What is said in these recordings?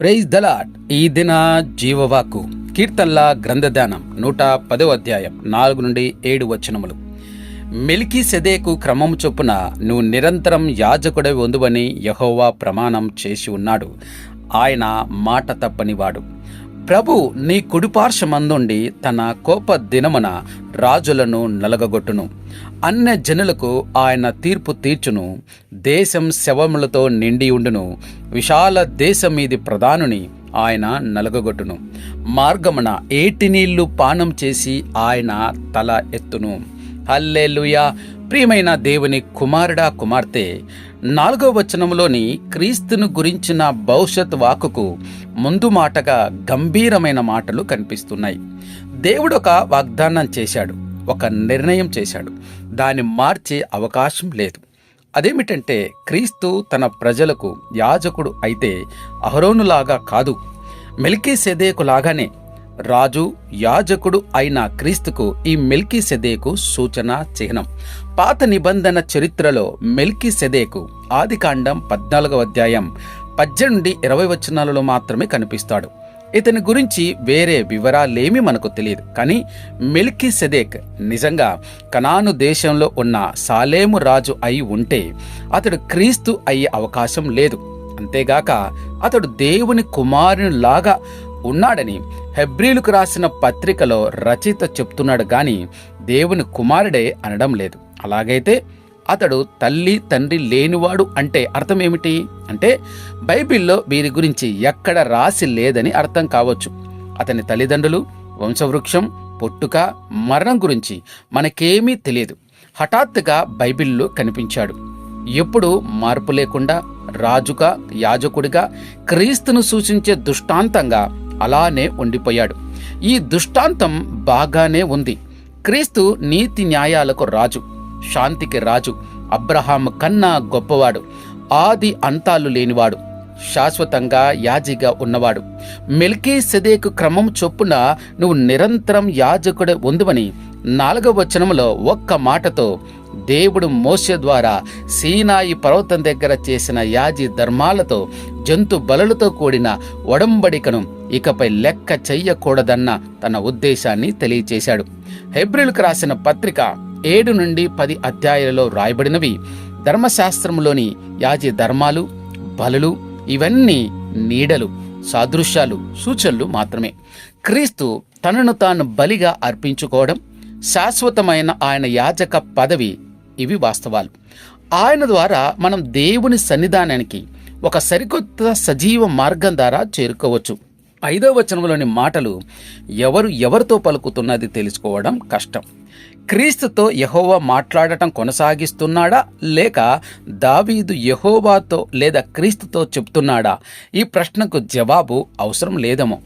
Praise దలాట్ ఈ దిన జీవవాకు కీర్తనల గ్రంథధ్యానం నూట పదో అధ్యాయం నాలుగు నుండి ఏడు వచనములు. మెలికి సెదేకు క్రమం చొప్పున నువ్వు నిరంతరం యాజకుడై వందువని యహోవా ప్రమాణం చేసి ఉన్నాడు. ఆయన మాట తప్పనివాడు. ప్రభు నీ కుడిపార్శ్వమందుండి తన కోప దినమున రాజులను నలగగొట్టును. అన్య జనులకు ఆయన తీర్పు తీర్చును. దేశం శవములతో నిండి ఉండును. విశాల దేశం మీది ప్రధానుని ఆయన నలగగొట్టును. మార్గమున ఏటి నీళ్ళు పానం చేసి ఆయన తల ఎత్తును. హల్లెలూయా. ప్రియమైన దేవుని కుమారుడా కుమార్తె నాలుగో వచనంలోని క్రీస్తును గురించిన భవిష్యత్ వాకుకు ముందు మాటగా గంభీరమైన మాటలు కనిపిస్తున్నాయి. దేవుడు ఒక వాగ్దానం చేశాడు ఒక నిర్ణయం చేశాడు. దాన్ని మార్చే అవకాశం లేదు. అదేమిటంటే క్రీస్తు తన ప్రజలకు యాజకుడు అయితే అహరోనులాగా కాదు మెల్కీ లాగానే రాజు యాజకుడు అయిన క్రీస్తుకు ఈ మెల్కీ సెదేకు సూచన చిహ్నం. పాత నిబంధన చరిత్రలో మెల్కీ సెదేకు ఆదికాండం పద్నాలుగవ అధ్యాయం పద్దెనిమిది నుండి ఇరవై వచనాలలో మాత్రమే కనిపిస్తాడు. ఇతని గురించి వేరే వివరాలేమీ మనకు తెలియదు. కానీ మెల్కీ సెదేక్ నిజంగా కనాను దేశంలో ఉన్న సాలేము రాజు అయి ఉంటే అతడు క్రీస్తు అయ్యే అవకాశం లేదు. అంతేగాక అతడు దేవుని కుమారునిలాగా ఉన్నాడని హెబ్రిలకు రాసిన పత్రికలో రచయిత చెప్తున్నాడు గాని దేవుని కుమారుడే అనడం లేదు. అలాగైతే అతడు తల్లి తండ్రి లేనివాడు అంటే అర్థం ఏమిటి? అంటే బైబిల్లో వీరి గురించి ఎక్కడ రాసి లేదని అర్థం కావచ్చు. అతని తల్లిదండ్రులు వంశవృక్షం పొట్టుక మరణం గురించి మనకేమీ తెలియదు. హఠాత్తుగా బైబిల్లో కనిపించాడు. ఎప్పుడు మార్పు లేకుండా రాజుగా యాజకుడిగా క్రీస్తును సూచించే దృష్టాంతంగా అలానే ఉండిపోయాడు. ఈ దృష్టాంతం బాగానే ఉంది. క్రీస్తు నీతి న్యాయాలకు రాజు శాంతికి రాజు అబ్రహాం కన్నా గొప్పవాడు ఆది అంతాలు లేనివాడు శాశ్వతంగా యాజిగా ఉన్నవాడు. మెల్కీ సెదేకు క్రమం చొప్పున నువ్వు నిరంతరం యాజకుడే ఉందువని నాలుగవ వచనంలో ఒక్క మాటతో దేవుడు మోస ద్వారా సీనాయి పర్వతం దగ్గర చేసిన యాజి ధర్మాలతో జంతు బలలతో కూడిన ఒడంబడికను ఇకపై లెక్క చెయ్యకూడదన్న తన ఉద్దేశాన్ని తెలియచేశాడు. హెబ్రిల్కు రాసిన పత్రిక ఏడు నుండి పది అధ్యాయాలలో రాయబడినవి. ధర్మశాస్త్రంలోని యాజి ధర్మాలు బలులు ఇవన్నీ నీడలు సాదృశ్యాలు సూచనలు మాత్రమే. క్రీస్తు తనను తాను బలిగా అర్పించుకోవడం శాశ్వతమైన ఆయన యాజక పదవి ఇవి వాస్తవాలు. ఆయన ద్వారా మనం దేవుని సన్నిధానానికి ఒక సరికొత్త సజీవ మార్గం ద్వారా చేరుకోవచ్చు. ఐదో వచనంలోని మాటలు ఎవరు ఎవరితో పలుకుతున్నది తెలుసుకోవడం కష్టం. క్రీస్తుతో యహోవా మాట్లాడటం కొనసాగిస్తున్నాడా? లేక దావీదు యహోవాతో లేదా క్రీస్తుతో చెప్తున్నాడా? ఈ ప్రశ్నకు జవాబు అవసరం లేదేమో.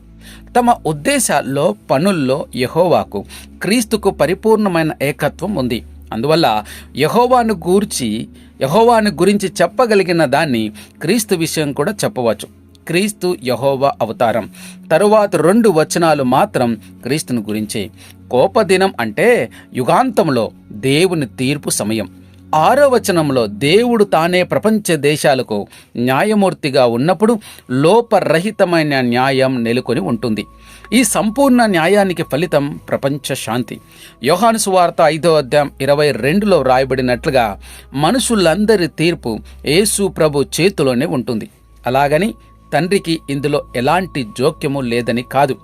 తమ ఉద్దేశాల్లో పనుల్లో యహోవాకు క్రీస్తుకు పరిపూర్ణమైన ఏకత్వం ఉంది. అందువల్ల యహోవాను గూర్చి యహోవాను గురించి చెప్పగలిగిన దాన్ని క్రీస్తు విషయం కూడా చెప్పవచ్చు. క్రీస్తు యహోవా అవతారం. తరువాత రెండు వచనాలు మాత్రం క్రీస్తుని గురించే. కోపదినం అంటే యుగాంతంలో దేవుని తీర్పు సమయం. ఆరో వచనంలో దేవుడు తానే ప్రపంచ దేశాలకు న్యాయమూర్తిగా ఉన్నప్పుడు లోపరహితమైన న్యాయం నెలకొని ఉంటుంది. ఈ సంపూర్ణ న్యాయానికి ఫలితం ప్రపంచ శాంతి. యోహాను సువార్త ఐదో అధ్యాయం ఇరవై రెండులో వ్రాయబడినట్లుగా మనుషులందరి తీర్పు యేసు ప్రభు చేతిలోనే ఉంటుంది. అలాగని తండ్రికి ఇందులో ఎలాంటి జోక్యము లేదని కాదు.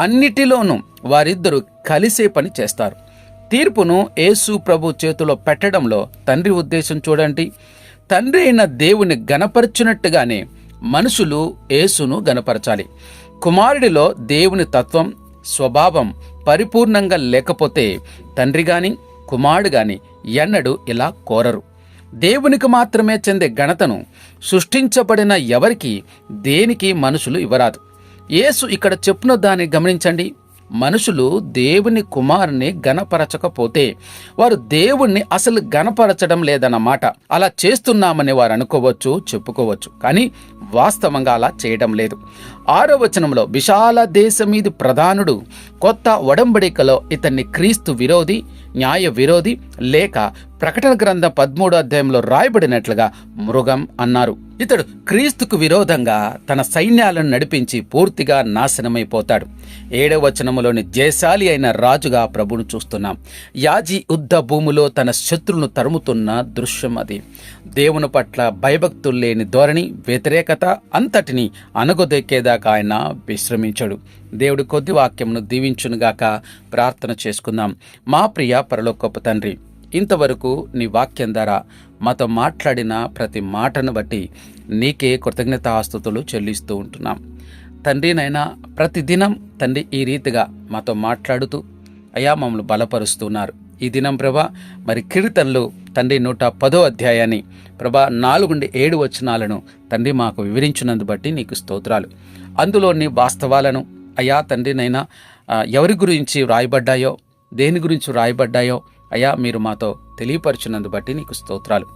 అన్నిటిలోనూ వారిద్దరూ కలిసే పని చేస్తారు. తీర్పును యేసు ప్రభు చేతిలో పెట్టడంలో తండ్రి ఉద్దేశం చూడండి. తండ్రి అయిన దేవుని గనపరచినట్టుగానే మనుషులు యేసును గనపరచాలి కుమారుడిలో దేవుని తత్వం స్వభావం పరిపూర్ణంగా లేకపోతే తండ్రి గాని కుమారుడు గాని ఎన్నడూ ఇలా కోరరు. దేవునికి మాత్రమే చెందే ఘనతను సృష్టించబడిన ఎవరికి దేనికి మనుషులు ఇవ్వరాదు. యేసు ఇక్కడ చెప్పిన దాన్ని గమనించండి. మనుషులు దేవుని కుమారుని గనపరచకపోతే వారు దేవుణ్ణి అసలు గనపరచడం లేదన్నమాట. అలా చేస్తున్నామని వారు అనుకోవచ్చు చెప్పుకోవచ్చు. కానీ వాస్తవంగా అలా చేయడం లేదు. ఆరో వచనంలో విశాల దేశం మీది ప్రధానుడు కొత్త ఒడంబడికలో ఇతన్ని క్రీస్తు విరోధి న్యాయ విరోధి లేక ప్రకటన గ్రంథం పదమూడో అధ్యాయంలో రాయబడినట్లుగా మృగం అన్నారు. ఇతడు క్రీస్తుకు విరోధంగా తన సైన్యాలను నడిపించి పూర్తిగా నాశనమైపోతాడు. ఏడవ వచనములోని జయశాలి అయిన రాజుగా ప్రభును చూస్తున్నాం. యాజీ యుద్ధ భూమిలో తన శత్రులను తరుముతున్న దృశ్యం అది. దేవుని పట్ల భయభక్తులు లేని ధోరణి వ్యతిరేకత అంతటిని అనగొదెక్కేదాకా ఆయన విశ్రమించడు. దేవుడు కొద్ది వాక్యమును దీవించునుగాక ప్రార్థన చేసుకుందాం. మా ప్రియ పరలోకపు తండ్రి ఇంతవరకు నీ వాక్యం ద్వారా మాతో మాట్లాడిన ప్రతి మాటను బట్టి నీకే కృతజ్ఞతాస్తుతులు చెల్లిస్తూ ఉంటున్నాం. తండ్రినైనా ప్రతిదినం తండ్రి ఈ రీతిగా మాతో మాట్లాడుతూ అయా మమ్మల్ని బలపరుస్తున్నారు. ఈ దినం ప్రభా మరి కీర్తనలు తండ్రి నూట పదో అధ్యాయాన్ని ప్రభా నాలుగుండి ఏడు వచనాలను తండ్రి మాకు వివరించినందు బట్టి నీకు స్తోత్రాలు. అందులోని వాస్తవాలను అయా తండ్రినైనా ఎవరి గురించి వ్రాయబడ్డాయో దేని గురించి వ్రాయబడ్డాయో అయా మీరు మాతో తెలియపరిచినందు బట్టి నీకు స్తోత్రాలు.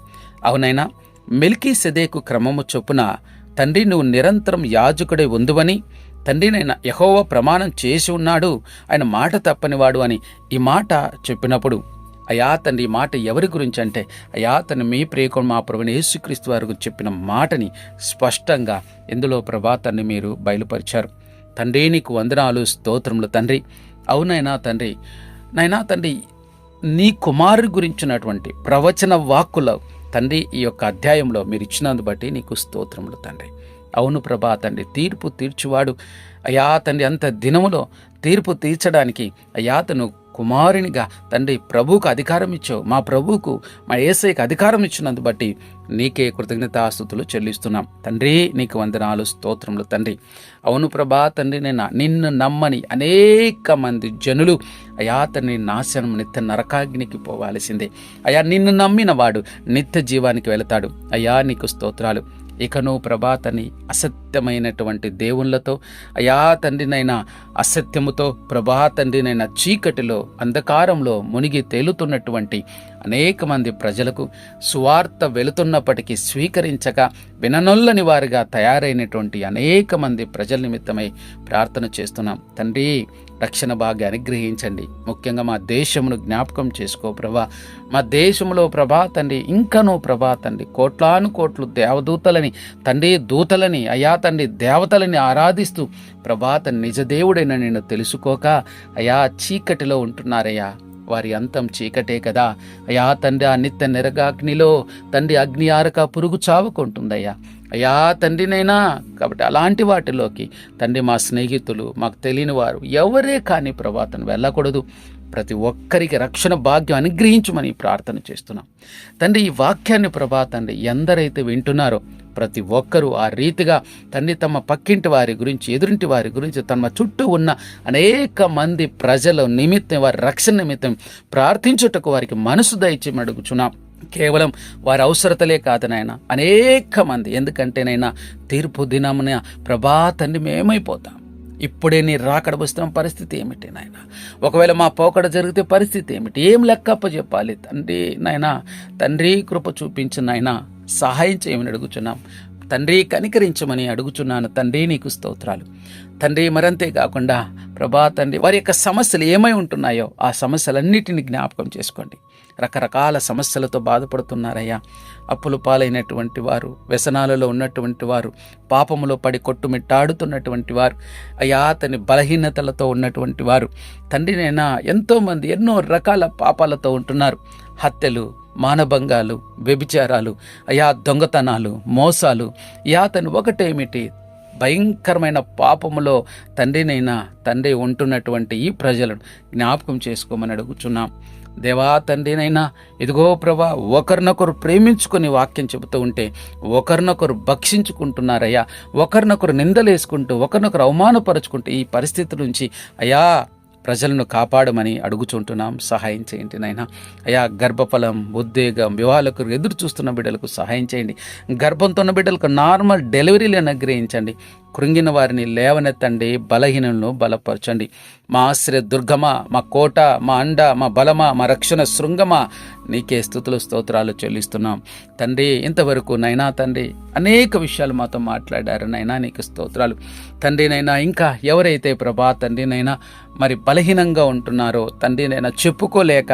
అవునైనా మెల్కీ సెదేకు క్రమము చొప్పున తండ్రి నువ్వు నిరంతరం యాజకుడై ఉందువని తండ్రినైనా యహోవ ప్రమాణం చేసి ఉన్నాడు ఆయన మాట తప్పనివాడు అని ఈ మాట చెప్పినప్పుడు అయా తండ్రి మాట ఎవరి గురించి అంటే అయా తను మీ ప్రియకుడు మా ప్రభుని యేసుక్రీస్తు వారి గురించి చెప్పిన మాటని స్పష్టంగా ఇందులో ప్రభా తన్ని మీరు బయలుపరిచారు. తండ్రి నీకు వందనాలు స్తోత్రములు తండ్రి. అవునైనా తండ్రి నైనా తండ్రి నీ కుమారు గురించినటువంటి ప్రవచన వాక్కులో తండ్రి ఈ యొక్క అధ్యాయంలో మీరు ఇచ్చినందు బట్టి నీకు స్తోత్రములు తండ్రి. అవును ప్రభా తండ్రి తీర్పు తీర్చువాడు. అయా తండ్రి అంత దినములో తీర్పు తీర్చడానికి అయా తను కుమారునిగా తండ్రి ప్రభువుకు అధికారం ఇచ్చావు. మా ప్రభువుకు మా ఏసైకి అధికారం ఇచ్చినందు బట్టి నీకే కృతజ్ఞతాస్థుతులు చెల్లిస్తున్నాం. తండ్రి నీకు వందనాలు స్తోత్రములు తండ్రి. అవును ప్రభా తండ్రి నేను నిన్ను నమ్మని అనేక మంది జనులు అయా తండ్రి నాశనం నిత్య నరకాగ్నికి పోవాల్సిందే. అయా నిన్ను నమ్మిన వాడు నిత్య జీవానికి వెళతాడు. అయా నీకు స్తోత్రాలు. ఇకను ప్రభాతని అసత్యమైనటువంటి దేవుళ్ళతో అయా తండ్రినైనా అసత్యముతో ప్రభా తండ్రినైన చీకటిలో అంధకారంలో మునిగి తేలుతున్నటువంటి అనేక మంది ప్రజలకు సువార్త వెళుతున్నప్పటికీ స్వీకరించక విననొల్లని వారిగా తయారైనటువంటి అనేక మంది ప్రజల నిమిత్తమై ప్రార్థన చేస్తున్నాం. తండ్రి రక్షణ భాగ్య అనుగ్రహించండి. ముఖ్యంగా మా దేశమును జ్ఞాపకం చేసుకో ప్రభా. మా దేశంలో ప్రభా తండ్రి ఇంకనూ ప్రభా తండ్రి కోట్లాను కోట్లు దేవదూతలని తండ్రి దూతలని అయా తండ్రి దేవతలని ఆరాధిస్తూ ప్రభా తండ్రి నిజదేవుడైన నేను తెలుసుకోక అయా చీకటిలో ఉంటున్నారయ్యా. వారి అంతం చీకటే కదా. అయా తండ్రి ఆ నిత్య నిరగాగ్నిలో తండ్రి అగ్ని ఆరక పురుగు చావుకుంటుందయ్యా. అయా తండ్రినైనా కాబట్టి అలాంటి వాటిలోకి తండ్రి మా స్నేహితులు మాకు తెలియని వారు ఎవరే కానీ ప్రభాతను వెళ్ళకూడదు. ప్రతి ఒక్కరికి రక్షణ భాగ్యం అనుగ్రహించమని ప్రార్థన చేస్తున్నాం. తండ్రి ఈ వాక్యాన్ని ప్రభా తండ్రి ఎందరైతే వింటున్నారో ప్రతి ఒక్కరూ ఆ రీతిగా తండ్రి తమ పక్కింటి వారి గురించి ఎదురింటి వారి గురించి తమ చుట్టూ ఉన్న అనేక మంది ప్రజల నిమిత్తం వారి రక్షణ నిమిత్తం ప్రార్థించుటకు వారికి మనసు దయచేయమని అడుగుచున్నాం. కేవలం వారి అవసరతలే కాదు నాయన అనేక మంది. ఎందుకంటేనైనా తీర్పు దినమున ప్రభా తండ్రి మేమైపోతాం. ఇప్పుడే నీ రాకడ వస్తున్న పరిస్థితి ఏమిటి నాయన? ఒకవేళ మా పోకడ జరిగితే పరిస్థితి ఏమిటి? ఏం లెక్కప్ప చెప్పాలి తండ్రి నాయన తండ్రి కృప చూపించిన నాయన. సహాయం చేయమని అడుగుచున్నాం. తండ్రి కనికరించమని అడుగుచున్నాను. తండ్రి నీకు స్తోత్రాలు. తండ్రి మరంతే కాకుండా ప్రభా తండ్రి వారి యొక్క సమస్యలు ఏమై ఉంటున్నాయో ఆ సమస్యలన్నిటిని జ్ఞాపకం చేసుకోండి. రకరకాల సమస్యలతో బాధపడుతున్నారయ్యా. అప్పులు పాలైనటువంటి వారు వ్యసనాలలో ఉన్నటువంటి వారు పాపములో పడి కొట్టుమిట్టాడుతున్నటువంటి వారు అయ్యా అతని బలహీనతలతో ఉన్నటువంటి వారు. తండ్రినైనా ఎంతోమంది ఎన్నో రకాల పాపాలతో ఉంటున్నారు. హత్యలు మానభంగాలు వ్యభిచారాలు అయా దొంగతనాలు మోసాలు యా తను ఒకటేమిటి? భయంకరమైన పాపములో తండ్రినైనా తండ్రి ఉంటున్నటువంటి ఈ ప్రజలను జ్ఞాపకం చేసుకోమని అడుగుచున్నాం. దేవా తండ్రినైనా ఇదిగో ప్రభా ఒకరినొకరు ప్రేమించుకొని వాక్యం చెబుతూ ఉంటే ఒకరినొకరు భక్షించుకుంటున్నారయ్యా ఒకరినొకరు నిందలేసుకుంటూ ఒకరినొకరు అవమానపరుచుకుంటూ ఈ పరిస్థితి నుంచి అయా ప్రజలను కాపాడమని అడుగుచుంటున్నాం. సహాయం చేయండి నాయన. అయా గర్భఫలం ఉద్వేగం వివాహాలకు ఎదురు చూస్తున్న బిడ్డలకు సహాయం చేయండి. గర్భంతో ఉన్న బిడ్డలకు నార్మల్ డెలివరీలను అనుగ్రహించండి. కృంగిన వారిని లేవనెత్తండి బలహీనులను బలపరచండి. మా ఆశ్రయ దుర్గమ మా కోట మా అండ మా బలమ మా రక్షణ శృంగమ నీకే స్థుతులు స్తోత్రాలు చెల్లిస్తున్నాం. తండ్రి ఇంతవరకు నైనా తండ్రి అనేక విషయాలు మాతో మాట్లాడారు. నైనా నీకు స్తోత్రాలు. తండ్రినైనా ఇంకా ఎవరైతే ప్రభా తండ్రినైనా మరి బలహీనంగా ఉంటున్నారో తండ్రినైనా చెప్పుకోలేక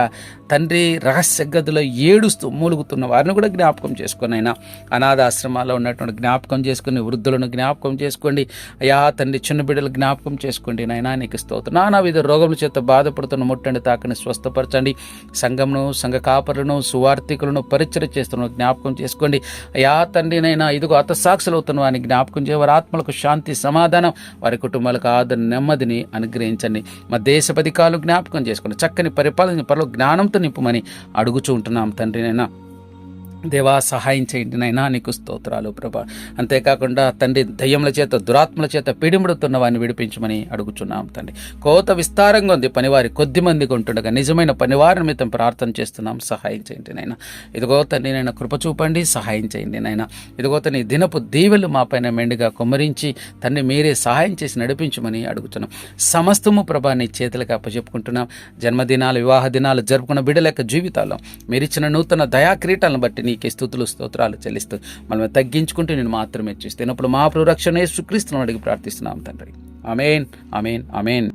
తండ్రి రహస్య గదిలో ఏడుస్తూ మూలుగుతున్న వారిని కూడా జ్ఞాపకం చేసుకొని అయినా అనాథాశ్రమాల్లో ఉన్నటువంటి జ్ఞాపకం చేసుకుని వృద్ధులను జ్ఞాపకం చేసుకోండి. అయా తండ్రి చిన్న బిడ్డలు జ్ఞాపకం చేసుకోండి. నైనా నీకు స్తోత్రం. నానా విధ రోగముల చేత బాధపడుతున్న ముట్టండి తాకని స్వస్థపరచండి. సంఘమును సంఘ కాపరులను సువార్థికులను పరిచయం చేస్తున్న జ్ఞాపకం చేసుకోండి. అయా తండ్రి నైనా ఇదిగో అతసాక్షులు అవుతున్న వారిని జ్ఞాపకం చేయ వారి ఆత్మలకు శాంతి సమాధానం వారి కుటుంబాలకు ఆదరణ నెమ్మదిని అనుగ్రహించండి. మా దేశపధికాలు జ్ఞాపకం చేసుకోండి చక్కని పరిపాలన పరలో జ్ఞానంతో నింపమని అడుగుచూ ఉంటున్నాం తండ్రినైనా. దేవా సహాయం చేయండి నైనా నీకు స్తోత్రాలు ప్రభా. అంతేకాకుండా తండ్రి దయ్యముల చేత దురాత్మల చేత పీడిముడుతున్న వారిని విడిపించమని అడుగుచున్నాం తండ్రి. కోత విస్తారంగా ఉంది పనివారి కొద్ది మందికి ఉంటుండగా నిజమైన పనివారి నిమిత్తం ప్రార్థన చేస్తున్నాం సహాయం చేయండి నైనా ఇదిగో తండ్రి నైనా కృప చూపండి సహాయం చేయండి నైనా ఇదిగో తండ్రి దినపు దీవెలు మాపైన మెండుగా కుమ్మరించి తండ్రి మీరే సహాయం చేసి నడిపించమని అడుగుతున్నాం సమస్తము ప్రభా నీ చేతులకు అప్పచెప్పుకుంటున్నాం జన్మదినాలు వివాహ దినాలు జరుపుకున్న బిడ్డల యొక్క జీవితాల్లో మీరిచ్చిన నూతన దయా క్రీటలను బట్టి నీకే స్థుతులు స్తోత్రాలు చెల్లిస్తూ మనం తగ్గించుకుంటూ నేను మాత్రమే చేస్తే. ఇప్పుడు మా ప్రొరక్షణ యేసుక్రీస్తును అడిగి ప్రార్థిస్తున్నాం తండ్రి. అమేన్ అమేన్ అమేన్